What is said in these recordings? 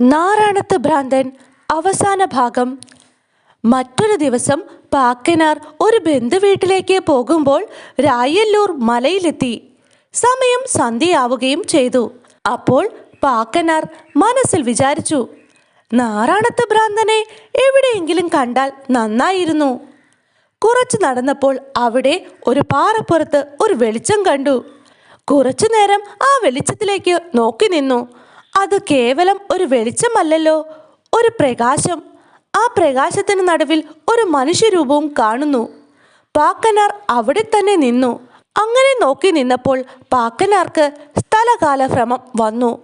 നാറാണത്ത് ഭ്രാന്തൻ അവസാന ഭാഗം. മറ്റൊരു ദിവസം പാക്കനാർ ഒരു ബന്ധുവീട്ടിലേക്ക് പോകുമ്പോൾ രായല്ലൂർ മലയിലെത്തി. സമയം സന്ധ്യയാവുകയും ചെയ്തു. അപ്പോൾ പാക്കനാർ മനസ്സിൽ വിചാരിച്ചു നാറാണത്ത് ഭ്രാന്തനെ എവിടെയെങ്കിലും കണ്ടാൽ നന്നായിരുന്നു. കുറച്ച് നടന്നപ്പോൾ അവിടെ ഒരു പാറപ്പുറത്ത് ഒരു വെളിച്ചം കണ്ടു. കുറച്ചു നേരം ആ വെളിച്ചത്തിലേക്ക് നോക്കി നിന്നു. അത് കേവലം ഒരു വെളിച്ചമല്ലല്ലോ. ഒരു പ്രകാശം. ആ പ്രകാശത്തിന് നടുവിൽ ഒരു മനുഷ്യരൂപവും കാണുന്നു. പാക്കനാർ അവിടെ തന്നെ നിന്നു. അങ്ങനെ നോക്കി നിന്നപ്പോൾ പാക്കനാർക്ക് സ്ഥലകാലഭ്രമം വന്നു.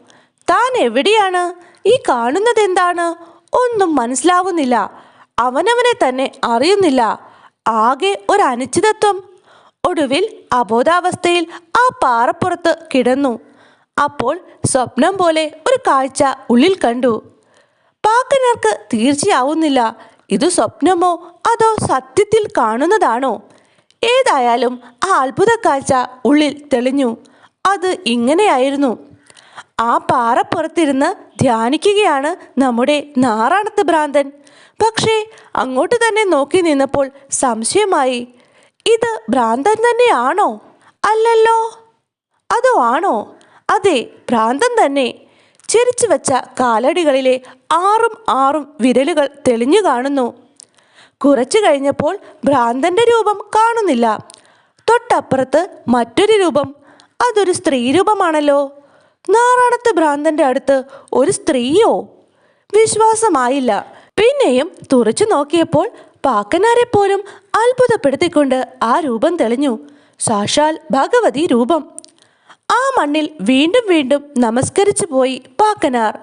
താൻ എവിടെയാണ്? ഈ കാണുന്നത് എന്താണ്? ഒന്നും മനസ്സിലാവുന്നില്ല. അവനവനെ തന്നെ അറിയുന്നില്ല. ആകെ ഒരു അനിശ്ചിതത്വം. ഒടുവിൽ അബോധാവസ്ഥയിൽ ആ പാറപ്പുറത്ത് കിടന്നു. അപ്പോൾ സ്വപ്നം പോലെ ഒരു കാഴ്ച ഉള്ളിൽ കണ്ടു. പാക്കനർക്ക് തീർച്ചയാവുന്നില്ല. ഇത് സ്വപ്നമോ അതോ സത്യത്തിൽ കാണുന്നതാണോ? ഏതായാലും ആ അത്ഭുത കാഴ്ച ഉള്ളിൽ തെളിഞ്ഞു. അത് ഇങ്ങനെയായിരുന്നു. ആ പാറപ്പുറത്തിരുന്ന് ധ്യാനിക്കുകയാണ് നമ്മുടെ നാറാണത്ത് ഭ്രാന്തൻ. പക്ഷേ അങ്ങോട്ട് തന്നെ നോക്കി നിന്നപ്പോൾ സംശയമായി. ഇത് ഭ്രാന്തൻ തന്നെയാണോ? അല്ലല്ലോ. അതോ ആണോ? അതെ ഭ്രാന്തൻ തന്നെ. ചിരിച്ചു വച്ച കാലടികളിലെ ആറും ആറും വിരലുകൾ തെളിഞ്ഞു കാണുന്നു. കുറച്ചു കഴിഞ്ഞപ്പോൾ ഭ്രാന്തന്റെ രൂപം കാണുന്നില്ല. തൊട്ടപ്പുറത്ത് മറ്റൊരു രൂപം. അതൊരു സ്ത്രീ രൂപമാണല്ലോ. നാറാണത്ത് ഭ്രാന്തന്റെ അടുത്ത് ഒരു സ്ത്രീയോ? വിശ്വാസമായില്ല. പിന്നെയും തുറച്ചു നോക്കിയപ്പോൾ പാക്കനാരെ പോലും അത്ഭുതപ്പെടുത്തിക്കൊണ്ട് ആ രൂപം തെളിഞ്ഞു. സാക്ഷാൽ ഭഗവതി രൂപം. ആ മണ്ണിൽ വീണ്ടും വീണ്ടും നമസ്കരിച്ചു പോയി പാക്കനാർ.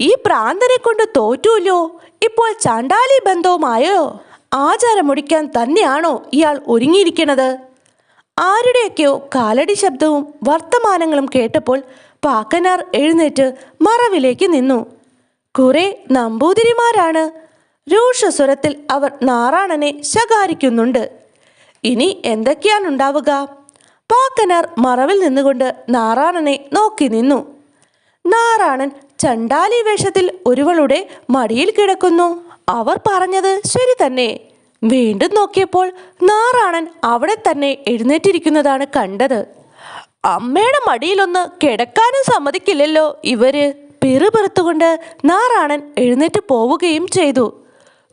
ഈ പ്രാന്തനെ കൊണ്ട് തോറ്റൂല്ലോ? ഇപ്പോൾ ചാണ്ടാലി ബന്ധവുമായോ? ആചാരം മുടിക്കാൻ തന്നെയാണോ ഇയാൾ ഒരുങ്ങിയിരിക്കണത് ആരുടെയൊക്കെയോ കാലടി ശബ്ദവും വർത്തമാനങ്ങളും കേട്ടപ്പോൾ പാക്കനാർ എഴുന്നേറ്റ് മറവിലേക്ക് നിന്നു. കുറെ നമ്പൂതിരിമാരാണ്. രൂക്ഷസ്വരത്തിൽ അവർ നാറാണനെ ശകാരിക്കുന്നുണ്ട്. ഇനി എന്തൊക്കെയാണ് ഉണ്ടാവുക പാക്കനാർ മറവിൽ നിന്നുകൊണ്ട് നാറാണനെ നോക്കി നിന്നു. നാറാണൻ ചണ്ടാലി വേഷത്തിൽ ഒരുവളുടെ മടിയിൽ കിടക്കുന്നു. അവർ പറഞ്ഞത് ശരി തന്നെ. വീണ്ടും നോക്കിയപ്പോൾ നാറാണൻ അവിടെ തന്നെ എഴുന്നേറ്റിരിക്കുന്നതാണ് കണ്ടത്. അമ്മയുടെ മടിയിലൊന്ന് കിടക്കാനും സമ്മതിക്കില്ലല്ലോ ഇവർ. പിറുപിറുത്തുകൊണ്ട് നാറാണൻ എഴുന്നേറ്റ് പോവുകയും ചെയ്തു.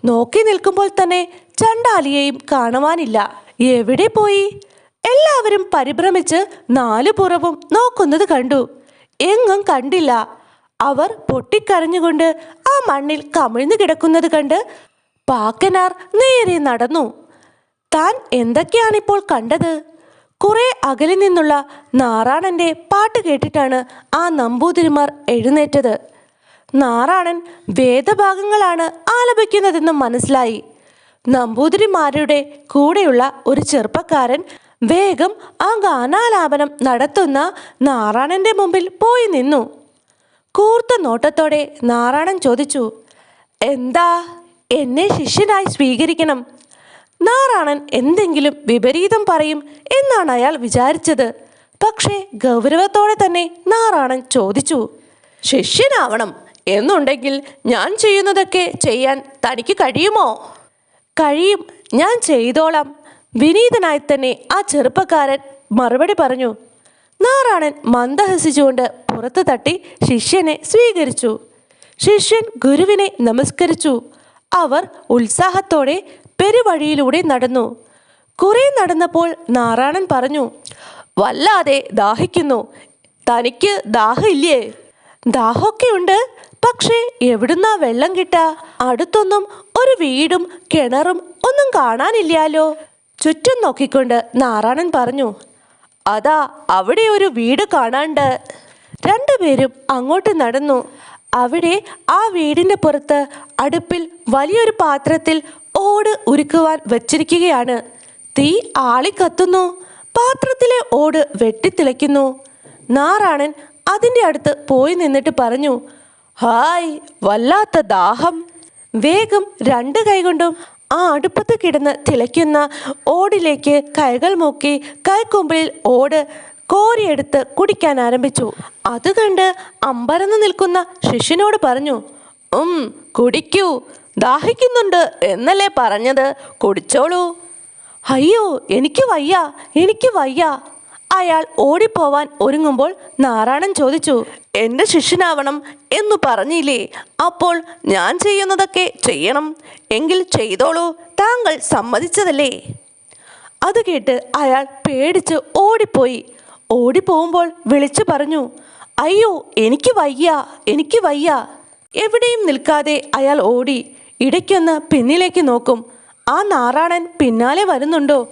നോക്കി നിൽക്കുമ്പോൾ തന്നെ ചണ്ടാലിയെയും കാണുവാനില്ല. എവിടെ പോയി? എല്ലാവരും പരിഭ്രമിച്ച് നാലു പുറവും നോക്കുന്നത് കണ്ടു. എങ്ങും കണ്ടില്ല. അവർ പൊട്ടിക്കരഞ്ഞുകൊണ്ട് ആ മണ്ണിൽ കമിഴ്ന്നു കിടക്കുന്നത് കണ്ട് പാക്കനാർ നേരെ നടന്നു. താൻ എന്തൊക്കെയാണിപ്പോൾ കണ്ടത്? കുറെ അകലിൽ നിന്നുള്ള നാറാണന്റെ പാട്ട് കേട്ടിട്ടാണ് ആ നമ്പൂതിരിമാർ എഴുന്നേറ്റത്. നാറാണൻ വേദഭാഗങ്ങളാണ് ആലപിക്കുന്നതെന്നും മനസ്സിലായി. നമ്പൂതിരിമാരുടെ കൂടെയുള്ള ഒരു ചെറുപ്പക്കാരൻ വേഗം ആ ഗാനാലാപനം നടത്തുന്ന നാറാണന്റെ മുമ്പിൽ പോയി നിന്നു. കൂർത്ത നോട്ടത്തോടെ നാറാണൻ ചോദിച്ചു എന്താ? എന്നെ ശിഷ്യനായി സ്വീകരിക്കണം. നാറാണൻ എന്തെങ്കിലും വിപരീതം പറയും എന്നാണ് അയാൾ വിചാരിച്ചത്. പക്ഷേ ഗൗരവത്തോടെ തന്നെ നാറാണൻ ചോദിച്ചു ശിഷ്യനാവണം. എന്നുണ്ടെങ്കിൽ ഞാൻ ചെയ്യുന്നതൊക്കെ ചെയ്യാൻ തനിക്ക് കഴിയുമോ? കഴിയും. ഞാൻ ചെയ്തോളാം. വിനീതനായി തന്നെ ആ ചെറുപ്പക്കാരൻ മറുപടി പറഞ്ഞു. നാറാണൻ മന്ദഹസിച്ചുകൊണ്ട് പുറത്തു തട്ടി ശിഷ്യനെ സ്വീകരിച്ചു. ശിഷ്യൻ ഗുരുവിനെ നമസ്കരിച്ചു. അവർ ഉത്സാഹത്തോടെ പെരുവഴിയിലൂടെ നടന്നു. കുറെ നടന്നപ്പോൾ നാറാണൻ പറഞ്ഞു വല്ലാതെ ദാഹിക്കുന്നു. തനിക്ക് ദാഹമില്ലേ? ദാഹമൊക്കെ ഉണ്ട് പക്ഷേ എവിടുന്നാ വെള്ളം കിട്ടാ? അടുത്തൊന്നും ഒരു വീടും കിണറും ഒന്നും കാണാനില്ലാലോ ചുറ്റും നോക്കിക്കൊണ്ട് നാരായണൻ പറഞ്ഞു അതാ അവിടെ ഒരു വീട് കാണാണ്ട്. രണ്ടുപേരും അങ്ങോട്ട് നടന്നു. അവിടെ ആ വീടിന്റെ പുറത്ത് അടുപ്പിൽ വലിയൊരു പാത്രത്തിൽ ഓട് ഉരുക്കുവാൻ വച്ചിരിക്കുകയാണ്. തീ ആളിക്കത്തുന്നു പാത്രത്തിലെ ഓട് വെട്ടിത്തിളയ്ക്കുന്നു. നാരായണൻ അതിന്റെ അടുത്ത് പോയി നിന്നിട്ട് പറഞ്ഞു ഹായ് വല്ലാത്ത ദാഹം. വേഗം രണ്ട് കൈകൊണ്ടും ആ അടുപ്പത്ത് കിടന്ന് തിളയ്ക്കുന്ന ഓടിലേക്ക് കൈകൾ മുക്കി കൈക്കൊമ്പിളിൽ ഓട് കോരിയെടുത്ത് കുടിക്കാൻ ആരംഭിച്ചു. അത് കണ്ട് അമ്പരന്ന് നിൽക്കുന്ന ശിഷ്യനോട് പറഞ്ഞു ഉം കുടിക്കൂ. ദാഹിക്കുന്നുണ്ട് എന്നല്ലേ പറഞ്ഞത്? കുടിച്ചോളൂ. അയ്യോ എനിക്ക് വയ്യ എനിക്ക് വയ്യ. അയാൾ ഓടിപ്പോവാൻ ഒരുങ്ങുമ്പോൾ നാരായണൻ ചോദിച്ചു എന്റെ ശിഷ്യനാവണം എന്ന് പറഞ്ഞില്ലേ? അപ്പോൾ ഞാൻ ചെയ്യുന്നതൊക്കെ ചെയ്യണം. എങ്കിൽ ചെയ്തോളൂ. താങ്കൾ സമ്മതിച്ചതല്ലേ? അത് കേട്ട് അയാൾ പേടിച്ച് ഓടിപ്പോയി. ഓടിപ്പോകുമ്പോൾ വിളിച്ചു പറഞ്ഞു അയ്യോ എനിക്ക് വയ്യ എനിക്ക് വയ്യ. എവിടെയും നിൽക്കാതെ അയാൾ ഓടി. ഇടയ്ക്കൊന്ന് പിന്നിലേക്ക് നോക്കും. ആ നാരായണൻ പിന്നാലെ വരുന്നുണ്ടോ?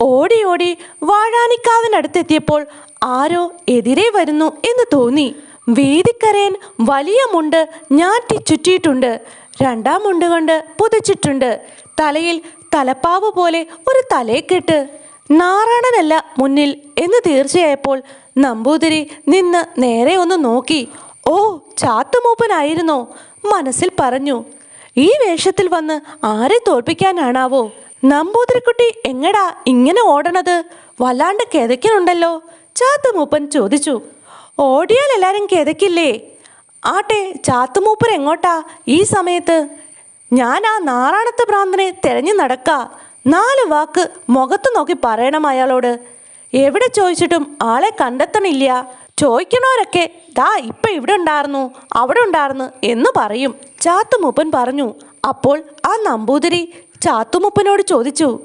ഓടി ഓടി വാഴാനിക്കാവിനടുത്തെത്തിയപ്പോൾ ആരോ എതിരെ വരുന്നു എന്ന് തോന്നി. വീതിക്കരയൻ വലിയ മുണ്ട് ഞാറ്റി ചുറ്റിയിട്ടുണ്ട്. രണ്ടാം മുണ്ട് കൊണ്ട് പുതച്ചിട്ടുണ്ട്. തലയിൽ തലപ്പാവ് പോലെ ഒരു തലയെക്കെട്ട്. നാറാണനല്ല മുന്നിൽ എന്ന് തീർച്ചയായപ്പോൾ നമ്പൂതിരി നിന്ന് നേരെ ഒന്ന് നോക്കി. ഓ ചാത്തുമൂപ്പനായിരുന്നോ? മനസ്സിൽ പറഞ്ഞു. ഈ വേഷത്തിൽ വന്ന് ആരെ തോൽപ്പിക്കാനാണാവോ? നമ്പൂതിരിക്കുട്ടി എങ്ങടാ ഇങ്ങനെ ഓടണത്? വല്ലാണ്ട് കിതയ്ക്കണുണ്ടല്ലോ ചാത്തുമൂപ്പൻ ചോദിച്ചു. ഓടിയാൽ എല്ലാരും കിതയ്ക്കില്ലേ? ആട്ടെ ചാത്തുമൂപ്പൻ എങ്ങോട്ടാ ഈ സമയത്ത്? ഞാൻ ആ നാറാണത്ത് ഭ്രാന്തനെ തെരഞ്ഞു നടക്ക. നാല് വാക്ക് മുഖത്ത് നോക്കി പറയണം അയാളോട്. എവിടെ ചോദിച്ചിട്ടും ആളെ കണ്ടെത്തണില്ല. ചോദിക്കണോരൊക്കെ ദാ ഇപ്പൊ ഇവിടെ ഉണ്ടായിരുന്നു അവിടെ ഉണ്ടായിരുന്നു എന്ന് പറയും. ചാത്തുമൂപ്പൻ പറഞ്ഞു. അപ്പോൾ ആ നമ്പൂതിരി ചാത്തുമുപ്പനോട് ചോദിച്ചു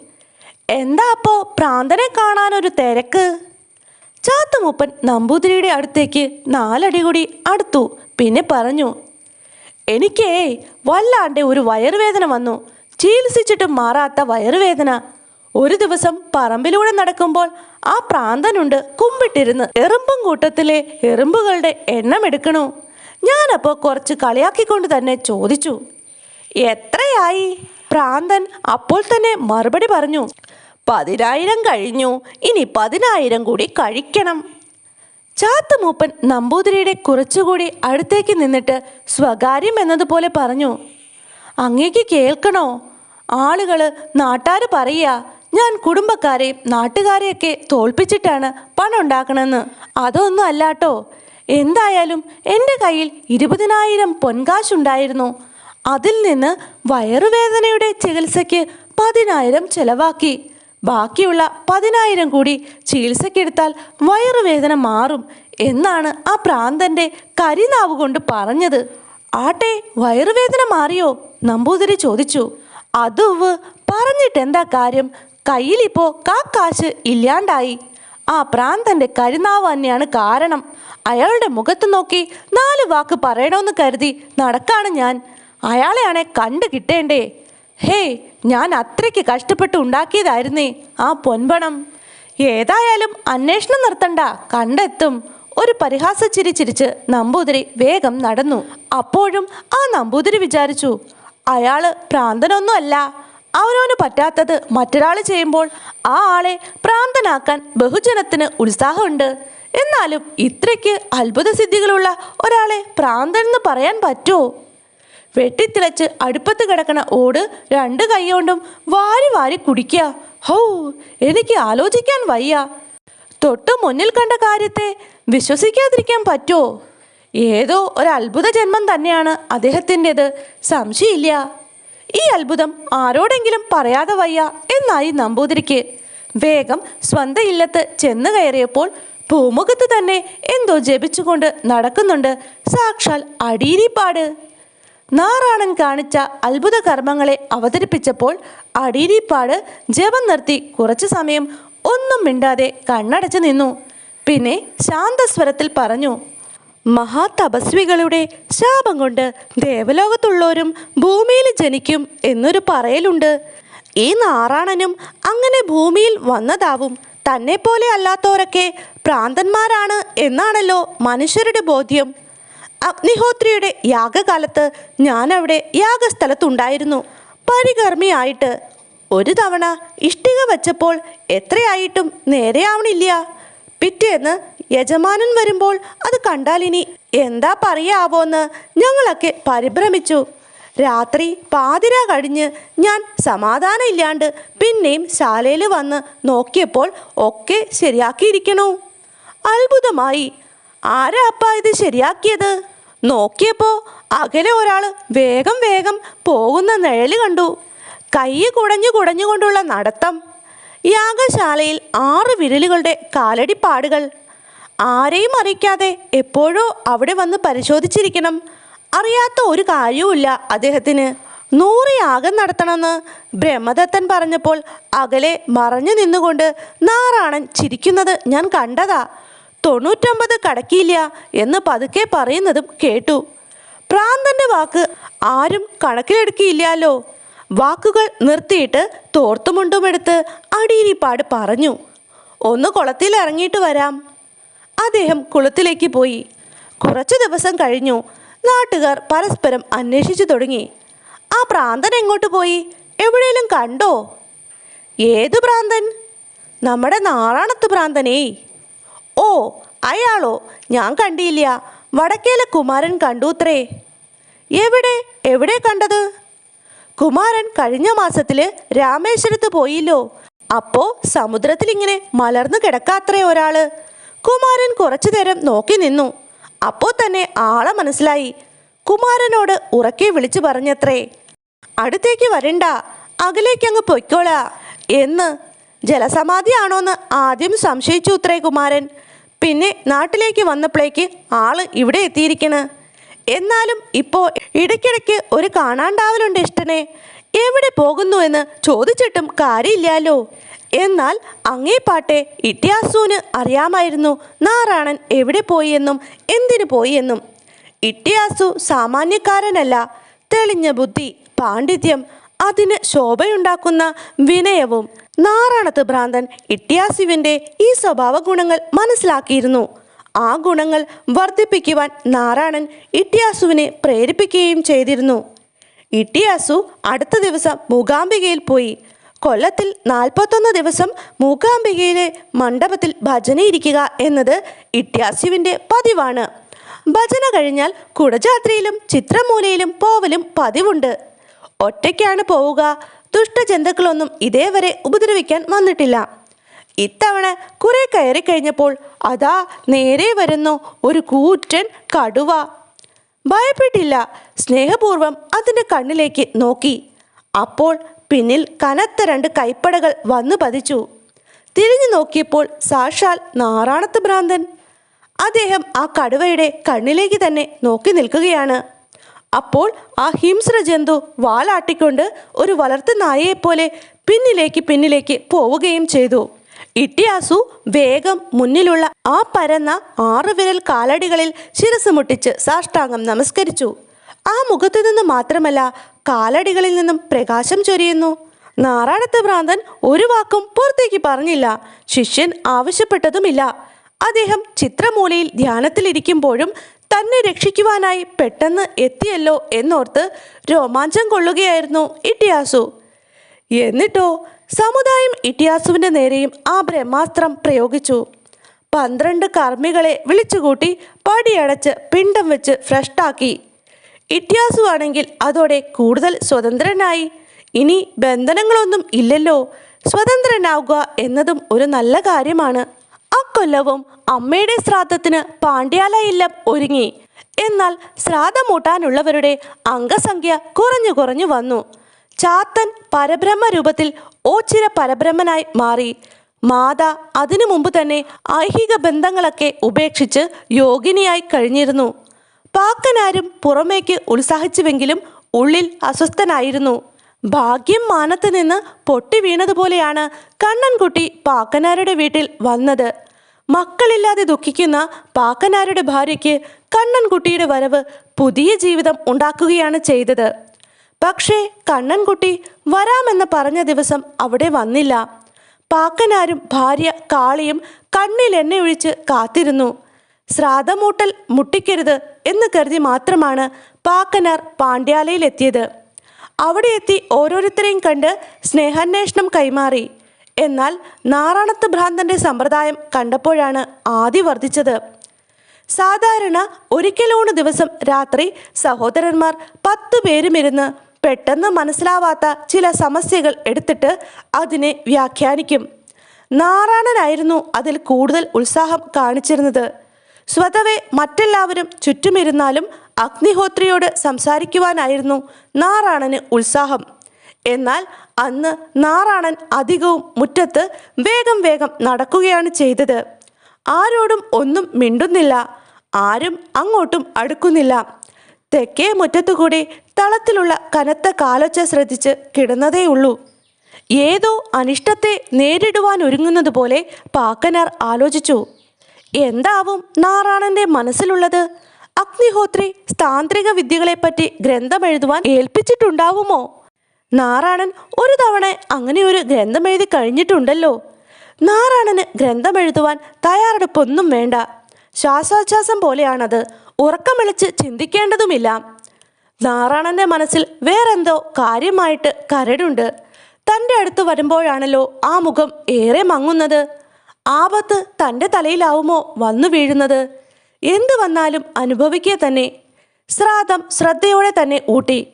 എന്താ അപ്പോ പ്രാന്തനെ കാണാനൊരു തിരക്ക്? ചാത്തുമുപ്പൻ നമ്പൂതിരിയുടെ അടുത്തേക്ക് നാലടി കൂടി അടുത്തു പിന്നെ പറഞ്ഞു എനിക്കേ വല്ലാണ്ട് ഒരു വയറുവേദന വന്നു. ചികിത്സിച്ചിട്ട് മാറാത്ത വയറുവേദന. ഒരു ദിവസം പറമ്പിലൂടെ നടക്കുമ്പോൾ ആ പ്രാന്തനുണ്ട് കുമ്പിട്ടിരുന്ന് എറുമ്പും കൂട്ടത്തിലെ എറുമ്പുകളുടെ എണ്ണം എടുക്കണു. ഞാനപ്പോൾ കുറച്ച് കളിയാക്കിക്കൊണ്ട് തന്നെ ചോദിച്ചു എത്രയായി? പ്രാന്തൻ അപ്പോൾ തന്നെ മറുപടി പറഞ്ഞു പതിനായിരം കഴിഞ്ഞു ഇനി പതിനായിരം കൂടി കഴിക്കണം. ചാത്തുമൂപ്പൻ നമ്പൂതിരിയുടെ കുറച്ചുകൂടി അടുത്തേക്ക് നിന്നിട്ട് സ്വകാര്യം എന്നതുപോലെ പറഞ്ഞു അങ്ങേക്ക് കേൾക്കണോ? ആളുകൾ നാട്ടാർ പറയുക ഞാൻ കുടുംബക്കാരെയും നാട്ടുകാരെയൊക്കെ തോൽപ്പിച്ചിട്ടാണ് പണം ഉണ്ടാക്കണമെന്ന് അതൊന്നും അല്ലാട്ടോ. എന്തായാലും എന്റെ കയ്യിൽ ഇരുപതിനായിരം പൊൻകാശുണ്ടായിരുന്നു. അതിൽ നിന്ന് വയറുവേദനയുടെ ചികിത്സയ്ക്ക് പതിനായിരം ചെലവാക്കി. ബാക്കിയുള്ള പതിനായിരം കൂടി ചികിത്സയ്ക്കെടുത്താൽ വയറുവേദന മാറും എന്നാണ് ആ പ്രാന്തന്റെ കരിനാവ് കൊണ്ട് പറഞ്ഞത്. ആട്ടെ വയറുവേദന മാറിയോ? നമ്പൂതിരി ചോദിച്ചു. അതുവ് പറഞ്ഞിട്ട് എന്താ കാര്യം? കയ്യിലിപ്പോ കാക്കാശ് ഇല്ലാണ്ടായി. ആ പ്രാന്തന്റെ കരുനാവ് തന്നെയാണ് കാരണം. അയാളുടെ മുഖത്ത് നോക്കി നാല് വാക്ക് പറയണമെന്ന് കരുതി നടക്കാണ് ഞാൻ. അയാളെയാണെ കണ്ടു കിട്ടേണ്ടേ? ഹേയ് ഞാൻ അത്രയ്ക്ക് കഷ്ടപ്പെട്ട് ഉണ്ടാക്കിയതായിരുന്നേ ആ പൊൻപണം. ഏതായാലും അന്വേഷണം നിർത്തണ്ട കണ്ടെത്തും. ഒരു പരിഹാസ ചിരി ചിരിച്ച് നമ്പൂതിരി വേഗം നടന്നു. അപ്പോഴും ആ നമ്പൂതിരി വിചാരിച്ചു അയാൾ പ്രാന്തനൊന്നുമല്ല. അവനവന് പറ്റാത്തത് മറ്റൊരാൾ ചെയ്യുമ്പോൾ ആ ആളെ പ്രാന്തനാക്കാൻ ബഹുജനത്തിന് ഉത്സാഹമുണ്ട്. എന്നാലും ഇത്രയ്ക്ക് അത്ഭുത സിദ്ധികളുള്ള ഒരാളെ പ്രാന്തൻ എന്ന് പറയാൻ പറ്റുമോ? വെട്ടിത്തിളച്ച് അടുപ്പത്ത് കിടക്കണ ഓട് രണ്ട് കൈകൊണ്ടും വാരി വാരി കുടിക്കുക. ഹോ എനിക്ക് ആലോചിക്കാൻ വയ്യ. തൊട്ടു മുന്നിൽ കണ്ട കാര്യത്തെ വിശ്വസിക്കാതിരിക്കാൻ പറ്റുമോ ഏതോ ഒരു അത്ഭുത ജന്മം തന്നെയാണ് അദ്ദേഹത്തിന്റെത്. സംശയമില്ല. ഈ അത്ഭുതം ആരോടെങ്കിലും പറയാതെ വയ്യ എന്നായി നമ്പൂതിരിക്ക്. വേഗം സ്വന്തം ഇല്ലത്ത് ചെന്ന് കയറിയപ്പോൾ ഭൂമുഖത്ത് തന്നെ എന്തോ ജപിച്ചുകൊണ്ട് നടക്കുന്നുണ്ട്. സാക്ഷാൽ അടീരിപ്പാട് നാറാണൻ കാണിച്ച അത്ഭുത കർമ്മങ്ങളെ അവതരിപ്പിച്ചപ്പോൾ അടീരിപ്പാട് ജപം നിർത്തി കുറച്ചു സമയം ഒന്നും മിണ്ടാതെ കണ്ണടച്ചു നിന്നു. പിന്നെ ശാന്തസ്വരത്തിൽ പറഞ്ഞു മഹാതപസ്വികളുടെ ശാപം കൊണ്ട് ദേവലോകത്തുള്ളവരും ഭൂമിയിൽ ജനിക്കും എന്നൊരു പറയലുണ്ട്. ഈ നാറാണനും അങ്ങനെ ഭൂമിയിൽ വന്നതാവും. തന്നെ പോലെ അല്ലാത്തവരൊക്കെ പ്രാന്തന്മാരാണ് എന്നാണല്ലോ മനുഷ്യരുടെ ബോധ്യം. അഗ്നിഹോത്രിയുടെ യാഗകാലത്ത് ഞാൻ അവിടെ യാഗസ്ഥലത്തുണ്ടായിരുന്നു. പരികർമ്മിയായിട്ട് ഒരു തവണ ഇഷ്ടിക വച്ചപ്പോൾ എത്രയായിട്ടും നേരെയാവണില്ല. പിറ്റേന്ന് യജമാനൻ വരുമ്പോൾ അത് കണ്ടാൽ ഇനി എന്താ പറയാവോന്ന് ഞങ്ങളൊക്കെ പരിഭ്രമിച്ചു. രാത്രി പാതിര കഴിഞ്ഞ് ഞാൻ സമാധാനം ഇല്ലാണ്ട് പിന്നെയും ശാലയിൽ വന്ന് നോക്കിയപ്പോൾ ഒക്കെ ശരിയാക്കിയിരിക്കണോ. അത്ഭുതമായി ആരാ അപ്പ ഇത് ശരിയാക്കിയത്? നോക്കിയപ്പോ അകലെ ഒരാൾ വേഗം വേഗം പോകുന്ന നിഴൽ കണ്ടു. കൈ കുടഞ്ഞു കുടഞ്ഞുകൊണ്ടുള്ള നടത്തം. യാഗശാലയിൽ ആറ് വിരലുകളുടെ കാലടിപ്പാടുകൾ. ആരെയും അറിയിക്കാതെ എപ്പോഴോ അവിടെ വന്ന് പരിശോധിച്ചിരിക്കണം. അറിയാത്ത ഒരു കാര്യവുമില്ല അദ്ദേഹത്തിന്. നൂറ് യാഗം നടത്തണമെന്ന് ബ്രഹ്മദത്തൻ പറഞ്ഞപ്പോൾ അകലെ മറഞ്ഞു നിന്നുകൊണ്ട് നാറാണൻ ചിരിക്കുന്നത് ഞാൻ കണ്ടതാ. തൊണ്ണൂറ്റൊമ്പത് കടക്കിയില്ല എന്ന് പതുക്കെ പറയുന്നതും കേട്ടു. പ്രാന്തന്റെ വാക്ക് ആരും കണക്കിലെടുക്കിയില്ലല്ലോ. വാക്കുകൾ നിർത്തിയിട്ട് തോർത്തുമുണ്ടുമെടുത്ത് അടിയിരിപ്പാട് പറഞ്ഞു. ഒന്ന് കുളത്തിൽ ഇറങ്ങിയിട്ട് വരാം. അദ്ദേഹം കുളത്തിലേക്ക് പോയി. കുറച്ചു ദിവസം കഴിഞ്ഞു. നാട്ടുകാർ പരസ്പരം അന്വേഷിച്ചു തുടങ്ങി. ആ പ്രാന്തൻ എങ്ങോട്ട് പോയി? എവിടെയെങ്കിലും കണ്ടോ? ഏത് പ്രാന്തൻ? നമ്മുടെ നാറാണത്ത് പ്രാന്തനേ. ഓ അയാളോ? ഞാൻ കണ്ടില്ല. വടക്കേലെ കുമാരൻ കണ്ടൂത്രേ. എവിടെ? എവിടെ കണ്ടത്? കുമാരൻ കഴിഞ്ഞ മാസത്തിൽ രാമേശ്വരത്ത് പോയില്ലോ. അപ്പോ സമുദ്രത്തിൽ ഇങ്ങനെ മലർന്നു കിടക്കാത്രേ ഒരാൾ. കുമാരൻ കുറച്ചു നേരം നോക്കി നിന്നു. അപ്പോ തന്നെ ആളെ മനസ്സിലായി. കുമാരനോട് ഉറക്കെ വിളിച്ചു പറഞ്ഞത്രേ. അടുത്തേക്ക് വരണ്ട. അകലേക്ക് അങ്ങ് പൊയ്ക്കോളാ. എന്ന്. ജലസമാധിയാണോന്ന് ആദ്യം സംശയിച്ചു ഉത്രേ കുമാരൻ. പിന്നെ നാട്ടിലേക്ക് വന്നപ്പോഴേക്ക് ആൾ ഇവിടെ എത്തിയിരിക്കണ്. എന്നാലും ഇപ്പോൾ ഇടയ്ക്കിടയ്ക്ക് ഒരു കാണാണ്ടാവലുണ്ട് ഇഷ്ടനെ. എവിടെ പോകുന്നു എന്ന് ചോദിച്ചിട്ടും കാര്യമില്ലല്ലോ. എന്നാൽ അങ്ങേ പാട്ടെ ഇട്ടിയാസൂന് അറിയാമായിരുന്നു നാറാണൻ എവിടെ പോയി എന്നും എന്തിനു പോയി എന്നും. ഇട്ടിയാസു സാമാന്യക്കാരനല്ല. തെളിഞ്ഞ ബുദ്ധി പാണ്ഡിത്യം അതിന് ശോഭയുണ്ടാക്കുന്ന വിനയവും നാറാണത്ത് ഭ്രാന്തൻ ഇട്ടിയാസിവിന്റെ ഈ സ്വഭാവ ഗുണങ്ങൾ മനസ്സിലാക്കിയിരുന്നു. ആ ഗുണങ്ങൾ വർദ്ധിപ്പിക്കുവാൻ നാരായണൻ ഇട്ടിയാസുവിനെ പ്രേരിപ്പിക്കുകയും ചെയ്തിരുന്നു. ഇട്ടിയാസു അടുത്ത ദിവസം മൂകാംബികയിൽ പോയി. കൊല്ലത്തിൽ നാൽപ്പത്തൊന്ന് ദിവസം മൂകാംബികയിലെ മണ്ഡപത്തിൽ ഭജനയിരിക്കുക എന്നത് ഇട്ടിയാസുവിന്റെ പതിവാണ്. ഭജന കഴിഞ്ഞാൽ കുടജാത്രയിലും ചിത്രമൂലയിലും പോവലും പതിവുണ്ട്. ഒറ്റയ്ക്കാണ് പോവുക. ദുഷ്ടജന്തുക്കളൊന്നും ഇതേവരെ ഉപദ്രവിക്കാൻ വന്നിട്ടില്ല. ഇത്തവണ കുറെ കയറി കഴിഞ്ഞപ്പോൾ അതാ നേരെ വരുന്നു ഒരു കൂറ്റൻ കടുവ. ഭയപ്പെട്ടില്ല. സ്നേഹപൂർവം അതിന്റെ കണ്ണിലേക്ക് നോക്കി. അപ്പോൾ പിന്നിൽ കനത്ത രണ്ട് കൈപ്പടകൾ വന്നു പതിച്ചു. തിരിഞ്ഞു നോക്കിയപ്പോൾ സാക്ഷാൽ നാറാണത്ത് ഭ്രാന്തൻ. അദ്ദേഹം ആ കടുവയുടെ കണ്ണിലേക്ക് തന്നെ നോക്കി നിൽക്കുകയാണ്. അപ്പോൾ ആ ഹിംസ്ര ജന്തു വാലാട്ടിക്കൊണ്ട് ഒരു വളർത്തു നായയെപ്പോലെ പിന്നിലേക്ക് പിന്നിലേക്ക് പോവുകയും ചെയ്തു. ഇട്ടിയാസു വേഗം മുന്നിലുള്ള ആ പരന്ന ആറ് വിരൽ കാലടികളിൽ ശിരസ് മുട്ടിച്ച് സാഷ്ടാംഗം നമസ്കരിച്ചു. ആ മുഖത്തു നിന്ന് മാത്രമല്ല കാലടികളിൽ നിന്നും പ്രകാശം ചൊരിയുന്നു. നാറാണത്ത് ഭ്രാന്തൻ ഒരു വാക്കും പുറത്തേക്ക് പറഞ്ഞില്ല. ശിഷ്യൻ ആവശ്യപ്പെട്ടതുമില്ല. അദ്ദേഹം ചിത്രമൂലയിൽ ധ്യാനത്തിലിരിക്കുമ്പോഴും തന്നെ രക്ഷിക്കുവാനായി പെട്ടെന്ന് എത്തിയല്ലോ എന്നോർത്ത് രോമാഞ്ചം കൊള്ളുകയായിരുന്നു ഇട്ടിയാസു. എന്നിട്ടോ സമുദായം ഇട്ടിയാസുവിന്റെ നേരെയും ആ ബ്രഹ്മാസ്ത്രം പ്രയോഗിച്ചു. പന്ത്രണ്ട് കർമ്മികളെ വിളിച്ചുകൂട്ടി പടിയടച്ച് പിണ്ടം വെച്ച് ഫ്രഷ്ടാക്കി ഇട്ടിയാസു ആണെങ്കിൽ അതോടെ കൂടുതൽ സ്വതന്ത്രനായി. ഇനി ബന്ധനങ്ങളൊന്നും ഇല്ലല്ലോ. സ്വതന്ത്രനാവുക എന്നതും ഒരു നല്ല കാര്യമാണ്. അക്കൊല്ലവും അമ്മയുടെ ശ്രാദ്ധത്തിന് പാണ്ഡ്യാല ഇല്ലം ഒരുങ്ങി. എന്നാൽ ശ്രാദ്ധമൂട്ടാനുള്ളവരുടെ അംഗസംഖ്യ കുറഞ്ഞു കുറഞ്ഞു വന്നു. ചാത്തൻ പരബ്രഹ്മ രൂപത്തിൽ ഓച്ചിര പരബ്രഹ്മനായി മാറി. മാത അതിനു മുമ്പ് തന്നെ ഐഹിക ബന്ധങ്ങളൊക്കെ ഉപേക്ഷിച്ച് യോഗിനിയായി കഴിഞ്ഞിരുന്നു. പാക്കനാരും പുറമേക്ക് ഉത്സാഹിച്ചുവെങ്കിലും ഉള്ളിൽ അസ്വസ്ഥനായിരുന്നു. ഭാഗ്യം മാനത്ത് നിന്ന് പൊട്ടി വീണതുപോലെയാണ് കണ്ണൻകുട്ടി പാക്കനാരുടെ വീട്ടിൽ വന്നത്. മക്കളില്ലാതെ ദുഃഖിക്കുന്ന പാക്കനാരുടെ ഭാര്യയ്ക്ക് കണ്ണൻകുട്ടിയുടെ വരവ് പുതിയ ജീവിതം ഉണ്ടാക്കുകയാണ് ചെയ്തത്. പക്ഷേ കണ്ണൻകുട്ടി വരാമെന്ന് പറഞ്ഞ ദിവസം അവിടെ വന്നില്ല. പാക്കനാരും ഭാര്യ കാളിയും കണ്ണിൽ എണ്ണയൊഴിച്ച് കാത്തിരുന്നു. ശ്രാദ്ധമൂട്ടൽ മുട്ടിക്കരുത് എന്ന് കരുതി മാത്രമാണ് പാക്കനാർ പാണ്ഡ്യാലയിലെത്തിയത്. അവിടെ എത്തി ഓരോരുത്തരെയും കണ്ട് സ്നേഹാന്വേഷണം കൈമാറി. എന്നാൽ നാറാണത്ത് ഭ്രാന്തന്റെ സമ്പ്രദായം കണ്ടപ്പോഴാണ് ആദി വർദ്ധിച്ചത്. സാധാരണ ഒരിക്കലൂണ് ദിവസം രാത്രി സഹോദരന്മാർ പത്തു പേരുമിരുന്ന് പെട്ടെന്ന് മനസ്സിലാവാത്ത ചില സമസ്യകൾ എടുത്തിട്ട് അതിനെ വ്യാഖ്യാനിക്കും. നാറാണനായിരുന്നു അതിൽ കൂടുതൽ ഉത്സാഹം കാണിച്ചിരുന്നത്. സ്വതവേ മറ്റെല്ലാവരും ചുറ്റുമിരുന്നാലും അഗ്നിഹോത്രിയോട് സംസാരിക്കുവാനായിരുന്നു നാറാണന് ഉത്സാഹം. എന്നാൽ അന്ന് നാറാണൻ അധികവും മുറ്റത്ത് വേഗം വേഗം നടക്കുകയാണ് ചെയ്തത്. ആരോടും ഒന്നും മിണ്ടുന്നില്ല. ആരും അങ്ങോട്ടും അടുക്കുന്നില്ല. തെക്കേ മുറ്റത്തുകൂടി തളത്തിലുള്ള കനത്ത കാലൊച്ച ശ്രദ്ധിച്ച് കിടന്നതേയുള്ളൂ. ഏതോ അനിഷ്ടത്തെ നേരിടുവാൻ ഒരുങ്ങുന്നത് പോലെ പാക്കനാർ ആലോചിച്ചു. എന്താവും നാറാണന്റെ മനസ്സിലുള്ളത്? അഗ്നിഹോത്രി താന്ത്രിക വിദ്യകളെപ്പറ്റി ഗ്രന്ഥമെഴുതുവാൻ ഏൽപ്പിച്ചിട്ടുണ്ടാവുമോ? നാറാണൻ ഒരു തവണ അങ്ങനെ ഒരു ഗ്രന്ഥം എഴുതി കഴിഞ്ഞിട്ടുണ്ടല്ലോ. നാറാണന് ഗ്രന്ഥമെഴുതുവാൻ തയ്യാറെടുപ്പൊന്നും വേണ്ട. ശ്വാസോച്ഛ്വാസം പോലെയാണത്. ഉറക്കമിളിച്ച് ചിന്തിക്കേണ്ടതുമില്ല. നാറാണന്റെ മനസ്സിൽ വേറെന്തോ കാര്യമായിട്ട് കരടുണ്ട്. തന്റെ അടുത്ത് വരുമ്പോഴാണല്ലോ ആ മുഖം ഏറെ മങ്ങുന്നത്. ആപത്ത് തന്റെ തലയിലാവുമോ വന്നു വീഴുന്നത്? എന്തു വന്നാലും അനുഭവിക്കുക തന്നെ. ശ്രാദ്ധം ശ്രദ്ധയോടെ തന്നെ ഊട്ടി.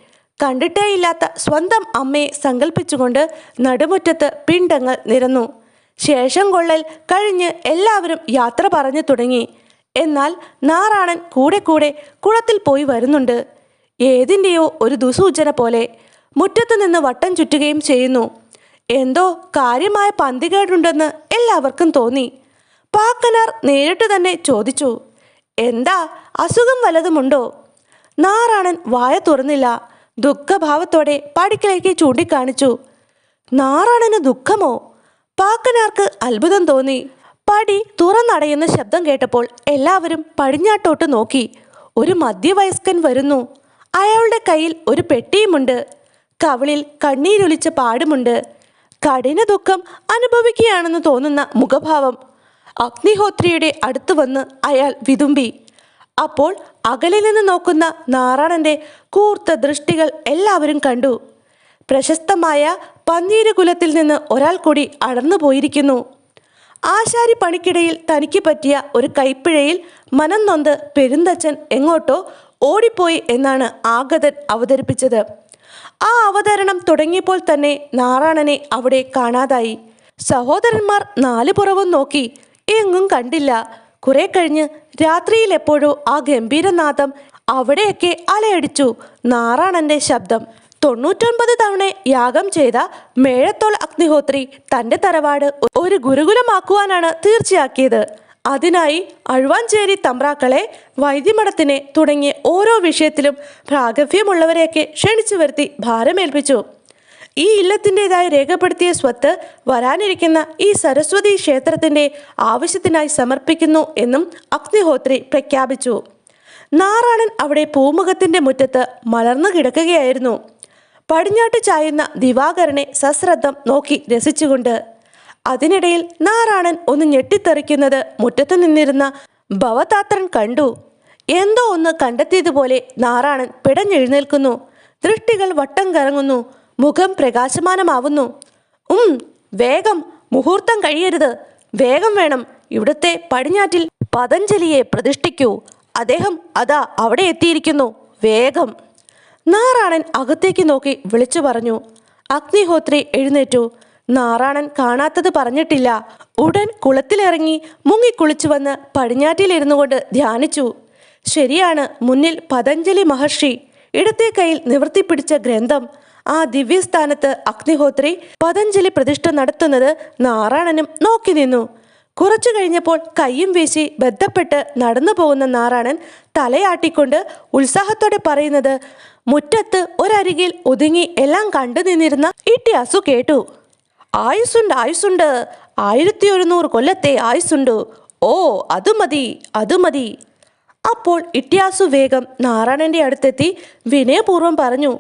കണ്ടിട്ടേയില്ലാത്ത സ്വന്തം അമ്മയെ സങ്കല്പിച്ചുകൊണ്ട് നടുമുറ്റത്ത് പിണ്ടങ്ങൾ നിരന്നു. ശേഷം കൊള്ളൽ കഴിഞ്ഞ് എല്ലാവരും യാത്ര പറഞ്ഞു തുടങ്ങി. എന്നാൽ നാറാണൻ കൂടെ കൂടെ കുളത്തിൽ പോയി വരുന്നുണ്ട്. ഏതിന്റെയോ ഒരു ദുസൂചന പോലെ മുറ്റത്ത് നിന്ന് വട്ടം ചുറ്റുകയും ചെയ്യുന്നു. എന്തോ കാര്യമായ പന്തികേടുണ്ടെന്ന് എല്ലാവർക്കും തോന്നി. പാക്കനാർ നേരിട്ട് തന്നെ ചോദിച്ചു എന്താ അസുഖം വല്ലതുമുണ്ടോ നാറാണൻ വായ തുറന്നില്ല. ദുഃഖഭാവത്തോടെ പടിക്കലേക്ക് ചൂണ്ടിക്കാണിച്ചു. നാറാണന് ദുഃഖമോ? പാക്കനാർക്ക് അത്ഭുതം തോന്നി. പടി തുറന്നടയുന്ന ശബ്ദം കേട്ടപ്പോൾ എല്ലാവരും പടിഞ്ഞാട്ടോട്ട് നോക്കി. ഒരു മധ്യവയസ്കൻ വരുന്നു. അയാളുടെ കയ്യിൽ ഒരു പെട്ടിയുമുണ്ട്. കവിളിൽ കണ്ണീരൊലിച്ച പാടുമുണ്ട്. കഠിന ദുഃഖം അനുഭവിക്കുകയാണെന്ന് തോന്നുന്ന മുഖഭാവം. അഗ്നിഹോത്രിയുടെ അടുത്തു വന്ന് അയാൾ വിതുമ്പി. അപ്പോൾ അകലിൽ നിന്ന് നോക്കുന്ന നാറാണന്റെ കൂർത്ത ദൃഷ്ടികൾ എല്ലാവരും കണ്ടു. പ്രശസ്തമായ പന്നീരുകുലത്തിൽ നിന്ന് ഒരാൾ കൂടി അടർന്നു പോയിരിക്കുന്നു. ആശാരി പണിക്കിടയിൽ തനിക്ക് പറ്റിയ ഒരു കൈപ്പിഴയിൽ മനം നൊന്ത് പെരുന്തച്ചൻ എങ്ങോട്ടോ ഓടിപ്പോയി എന്നാണ് ആഗതൻ അവതരിപ്പിച്ചത്. ആ അവതരണം തുടങ്ങിയപ്പോൾ തന്നെ നാറാണനെ അവിടെ കാണാതായി. സഹോദരന്മാർ നാലു പുറവും നോക്കി എങ്ങും കണ്ടില്ല. കുറെ കഴിഞ്ഞ് രാത്രിയിൽ എപ്പോഴോ ആ ഗംഭീരനാഥം അവിടെയൊക്കെ അലയടിച്ചു. നാറാണന്റെ ശബ്ദം. തൊണ്ണൂറ്റൊൻപത് തവണ യാഗം ചെയ്ത മേഴത്തോൾ അഗ്നിഹോത്രി തന്റെ തറവാട് ഒരു ഗുരുകുലമാക്കുവാനാണ് തീർച്ചയാക്കിയത്. അതിനായി അഴുവാഞ്ചേരി തമ്പ്രാക്കളെ വൈദ്യമഠത്തിനെ തുടങ്ങിയ ഓരോ വിഷയത്തിലും പ്രാഗഭ്യമുള്ളവരെയൊക്കെ ക്ഷണിച്ചു വരുത്തി ഭാരമേൽപ്പിച്ചു. ഈ ഇല്ലത്തിന്റെതായി രേഖപ്പെടുത്തിയ സ്വത്ത് വരാനിരിക്കുന്ന ഈ സരസ്വതി ക്ഷേത്രത്തിന്റെ ആവശ്യത്തിനായി സമർപ്പിക്കുന്നു എന്നും അഗ്നിഹോത്രി പ്രഖ്യാപിച്ചു. നാറാണൻ അവിടെ പൂമുഖത്തിന്റെ മുറ്റത്ത് മലർന്നു കിടക്കുകയായിരുന്നു. പടിഞ്ഞാട്ട് ചായുന്ന ദിവാകരനെ സശ്രദ്ധം നോക്കി രസിച്ചുകൊണ്ട്. അതിനിടയിൽ നാറാണൻ ഒന്ന് ഞെട്ടിത്തെറിക്കുന്നത് മുറ്റത്ത് നിന്നിരുന്ന ഭവതാത്രൻ കണ്ടു. എന്തോ ഒന്ന് കണ്ടെത്തിയതുപോലെ നാറാണൻ പിടഞ്ഞെഴുന്നേൽക്കുന്നു. ദൃഷ്ടികൾ വട്ടം കറങ്ങുന്നു. മുഖം പ്രകാശമാനമാവുന്നു. ഉം വേഗം മുഹൂർത്തം കഴിയരുത്. വേഗം വേണം. ഇവിടുത്തെ പടിഞ്ഞാറ്റിൽ പതഞ്ജലിയെ പ്രതിഷ്ഠിക്കൂ. അദ്ദേഹം അതാ അവിടെ എത്തിയിരിക്കുന്നു. വേഗം. നാറാണൻ അകത്തേക്ക് നോക്കി വിളിച്ചു പറഞ്ഞു. അഗ്നിഹോത്രി എഴുന്നേറ്റു. നാറാണൻ കാണാത്തത് പറഞ്ഞിട്ടില്ല. ഉടൻ കുളത്തിലിറങ്ങി മുങ്ങിക്കുളിച്ചു വന്ന് പടിഞ്ഞാറ്റിലിരുന്നു കൊണ്ട് ധ്യാനിച്ചു. ശരിയാണ് മുന്നിൽ പതഞ്ജലി മഹർഷി. ഇടത്തെ കയ്യിൽ നിവർത്തിപ്പിടിച്ച ഗ്രന്ഥം. ആ ദിവ്യസ്ഥാനത്ത് അഗ്നിഹോത്രി പതഞ്ജലി പ്രതിഷ്ഠ നടത്തുന്നത് നാരായണനും നോക്കി നിന്നു. കുറച്ചു കഴിഞ്ഞപ്പോൾ കയ്യും വീശി ബന്ധപ്പെട്ട് നടന്നു പോകുന്ന നാരായണൻ തലയാട്ടിക്കൊണ്ട് ഉത്സാഹത്തോടെ പറയുന്നത് മുറ്റത്ത് ഒരരികിൽ ഒതുങ്ങി എല്ലാം കണ്ടു നിന്നിരുന്ന ഇട്ടിയാസു കേട്ടു. ആയുസ്സുണ്ട് ആയുസ്സുണ്ട്. ആയിരത്തി ഒരുന്നൂറ് കൊല്ലത്തെ ആയുസ്സുണ്ട്. ഓ അത് മതി അത് മതി. അപ്പോൾ ഇട്ടിയാസു വേഗം നാരായണന്റെ അടുത്തെത്തി വിനയപൂർവം പറഞ്ഞു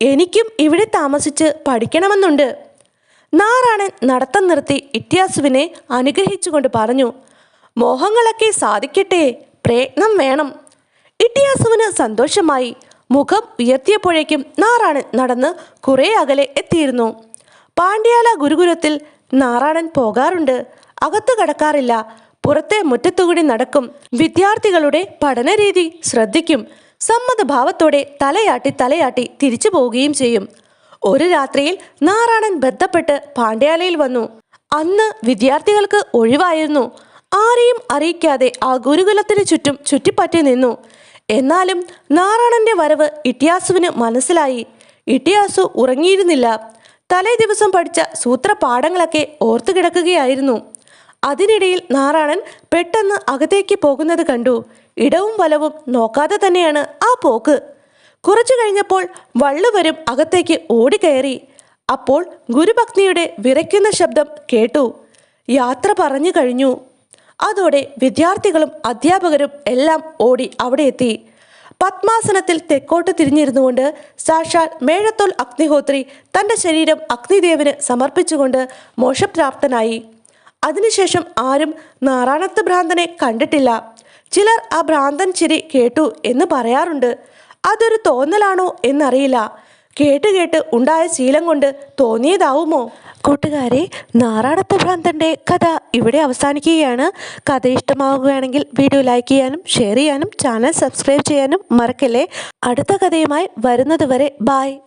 എനിക്കും ഇവിടെ താമസിച്ച് പഠിക്കണമെന്നുണ്ട്. നാറാണൻ നടത്തം നിർത്തി ഇത്യാസുവിനെ അനുഗ്രഹിച്ചുകൊണ്ട് പറഞ്ഞു മോഹങ്ങളൊക്കെ സാധിക്കട്ടെ പ്രയത്നം വേണം. ഇട്ടിയാസുവിന് സന്തോഷമായി. മുഖം ഉയർത്തിയപ്പോഴേക്കും നാറാണൻ നടന്ന് കുറേ അകലെ എത്തിയിരുന്നു. പാണ്ഡ്യാല ഗുരുകുലത്തിൽ നാറാണൻ പോകാറുണ്ട്. അകത്തു കടക്കാറില്ല. പുറത്തെ മുറ്റത്തുകൂടി നടക്കും. വിദ്യാർത്ഥികളുടെ പഠനരീതി ശ്രദ്ധിക്കും. സമ്മതഭാവത്തോടെ തലയാട്ടി തലയാട്ടി തിരിച്ചു പോവുകയും ചെയ്യും. ഒരു രാത്രിയിൽ നാറാണൻ ബന്ധപ്പെട്ട് പാണ്ഡ്യാലയിൽ വന്നു. അന്ന് വിദ്യാർത്ഥികൾക്ക് ഒഴിവായിരുന്നു. ആരെയും അറിയിക്കാതെ ആ ഗുരുകുലത്തിന് ചുറ്റും ചുറ്റിപ്പറ്റി നിന്നു. എന്നാലും നാറാണന്റെ വരവ് ഇട്ടിയാസുവിന് മനസ്സിലായി. ഇട്ടിയാസു ഉറങ്ങിയിരുന്നില്ല. തലേ ദിവസം പഠിച്ച സൂത്രപാഠങ്ങളൊക്കെ ഓർത്തു കിടക്കുകയായിരുന്നു. അതിനിടയിൽ നാറാണൻ പെട്ടെന്ന് അകത്തേക്ക് പോകുന്നത് കണ്ടു. ഇടവും വലവും നോക്കാതെ തന്നെയാണ് ആ പോക്ക്. കുറച്ചു കഴിഞ്ഞപ്പോൾ വള്ളുവരും അകത്തേക്ക് ഓടിക്കയറി. അപ്പോൾ ഗുരുഭക്തിയുടെ വിറയ്ക്കുന്ന ശബ്ദം കേട്ടു. യാത്ര പറഞ്ഞു കഴിഞ്ഞു. അതോടെ വിദ്യാർത്ഥികളും അധ്യാപകരും എല്ലാം ഓടി അവിടെ എത്തി. പത്മാസനത്തിൽ തെക്കോട്ട് തിരിഞ്ഞിരുന്നുകൊണ്ട് സാക്ഷാൽ മേഴത്തോൽ അഗ്നിഹോത്രി തന്റെ ശരീരം അഗ്നിദേവന് സമർപ്പിച്ചുകൊണ്ട് മോശപ്രാപ്തനായി അതിനുശേഷം ആരും നാറാണത്ത് ഭ്രാന്തനെ കണ്ടിട്ടില്ല. ചിലർ ആ ഭ്രാന്തൻ ചിരി കേട്ടു എന്ന് പറയാറുണ്ട്. അതൊരു തോന്നലാണോ എന്നറിയില്ല. കേട്ട് കേട്ട് ഉണ്ടായ ശീലം കൊണ്ട് തോന്നിയതാവുമോ? കൂട്ടുകാരെ നാറാടത്ത് ഭ്രാന്തന്റെ കഥ ഇവിടെ അവസാനിക്കുകയാണ്. കഥ ഇഷ്ടമാവുകയാണെങ്കിൽ വീഡിയോ ലൈക്ക് ചെയ്യാനും ഷെയർ ചെയ്യാനും ചാനൽ സബ്സ്ക്രൈബ് ചെയ്യാനും മറക്കല്ലേ. അടുത്ത കഥയുമായി വരുന്നതുവരെ ബൈ